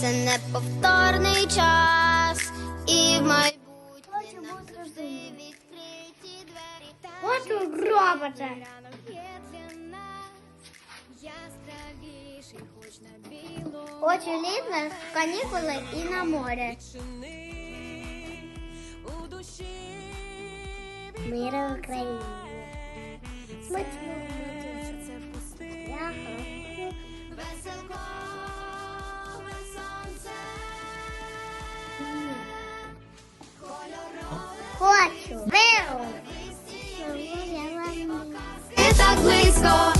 Це неповторний час і в майбутнє нам завжди відкриті двері. Хочу робота. Хочу літо, канікули і на море. Мира в Україні. Смачного. Близько,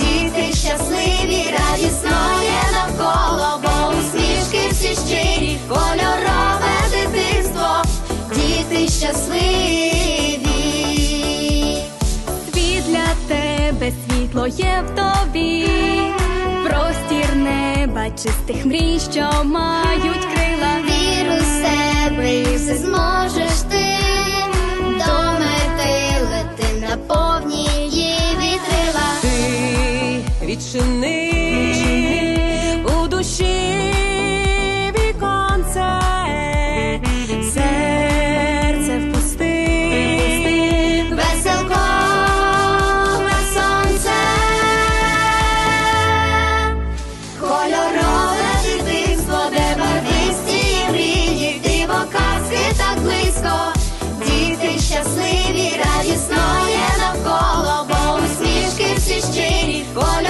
діти щасливі, радісно є навколо, бо усмішки всі щирі, кольорове дитинство, діти щасливі. Світ для тебе, світло є в тобі, простір неба, чистих мрій, що мають відчини у душі віконце, серце впусти, Веселкове сонце, кольорове дитинство, де барвисті мрії, диво казки так близько, діти щасливі, радісно є навколо, бо всі щирі, кольорове